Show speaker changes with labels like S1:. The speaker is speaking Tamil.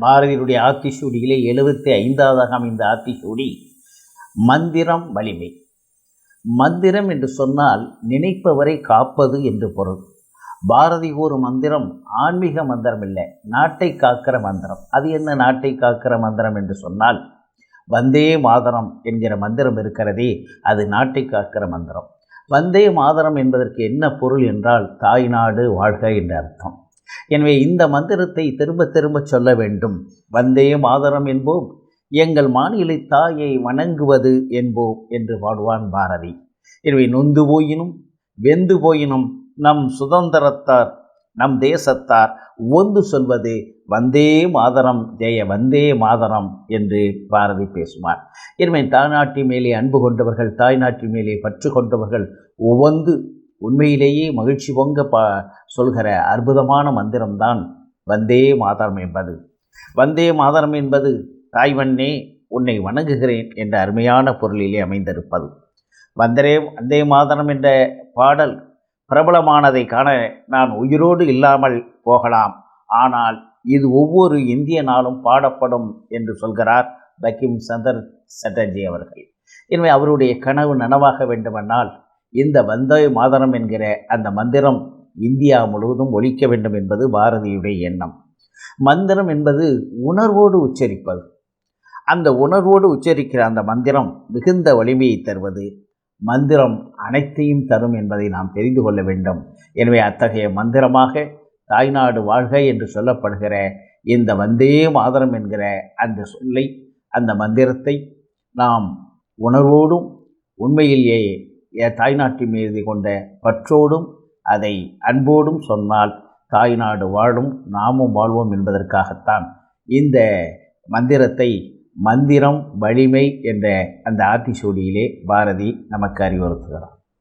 S1: பாரதியுடைய ஆத்திசூடியிலே எழுபத்தி ஐந்தாவதாக அமைந்த ஆத்திசூடி மந்திரம் வலிமை. மந்திரம் என்று சொன்னால் நினைப்பவரை காப்பது என்று பொருள். பாரதி கூறும் மந்திரம் ஆன்மீக மந்திரம் இல்லை நாட்டை காக்கிற மந்திரம். அது என்ன நாட்டை காக்கிற மந்திரம் என்று சொன்னால் வந்தே மாதரம் என்கிற மந்திரம் இருக்கிறதே அது நாட்டை காக்கிற மந்திரம். வந்தே மாதரம் என்பதற்கு என்ன பொருள் என்றால் தாய்நாடு வாழ்க என்ற அர்த்தம். எனவே இந்த மந்திரத்தை திரும்ப திரும்ப சொல்ல வேண்டும். வந்தே மாதரம் என்போம். எங்கள் மாநில தாயை வணங்குவது என்போம் என்று பாடுவான் பாரதி. எனவே நொந்து போயினும் வெந்து போயினும் நம் சுதந்திரத்தார் நம் தேசத்தார் ஒன்று சொல்வது வந்தே மாதரம் ஜெய வந்தே மாதரம் என்று பாரதி பேசுவார். எனவே தாய்நாட்டி மேலே அன்பு கொண்டவர்கள் தாய்நாட்டி மேலே பற்று கொண்டவர்கள் ஒவ்வொன்று உண்மையிலேயே மகிழ்ச்சி பொங்க ப சொல்கிற அற்புதமான மந்திரம்தான் வந்தே மாதரம் என்பது. வந்தே மாதரம் என்பது தாய்வண்ணே உன்னை வணங்குகிறேன் என்ற அருமையான பொருளிலே அமைந்திருப்பது. வந்தரே வந்தே மாதரம் என்ற பாடல் பிரபலமானதை காண நான் உயிரோடு இல்லாமல் போகலாம். ஆனால் இது ஒவ்வொரு இந்திய நாளும் பாடப்படும் என்று சொல்கிறார் பக்கிம் சந்தர் சட்டர்ஜி அவர்கள். எனவே அவருடைய கனவு நனவாக வேண்டுமென்றால் இந்த வந்தே மாதரம் என்கிற அந்த மந்திரம் இந்தியா முழுவதும் ஒழிக்க வேண்டும் என்பது பாரதியுடைய எண்ணம். மந்திரம் என்பது உணர்வோடு உச்சரிப்பது. அந்த உணர்வோடு உச்சரிக்கிற அந்த மந்திரம் மிகுந்த வலிமையை தருவது. மந்திரம் அனைத்தையும் தரும் என்பதை நாம் தெரிந்து கொள்ள வேண்டும். எனவே அத்தகைய மந்திரமாக தாய்நாடு வாழ்க என்று சொல்லப்படுகிற இந்த வந்தே மாதரம் என்கிற அந்த சொல்லை அந்த மந்திரத்தை நாம் உணர்வோடும் உண்மையிலேயே தாய்நாட்டின் மீது கொண்ட பற்றோடும் அதை அன்போடும் சொன்னால் தாய்நாடு வாழும் நாமும் வாழ்வோம் என்பதற்காகத்தான் இந்த மந்திரத்தை மந்திரம் வலிமை என்ற அந்த ஆத்திசூடியிலே பாரதி நமக்கு அறிவுறுத்துகிறார்.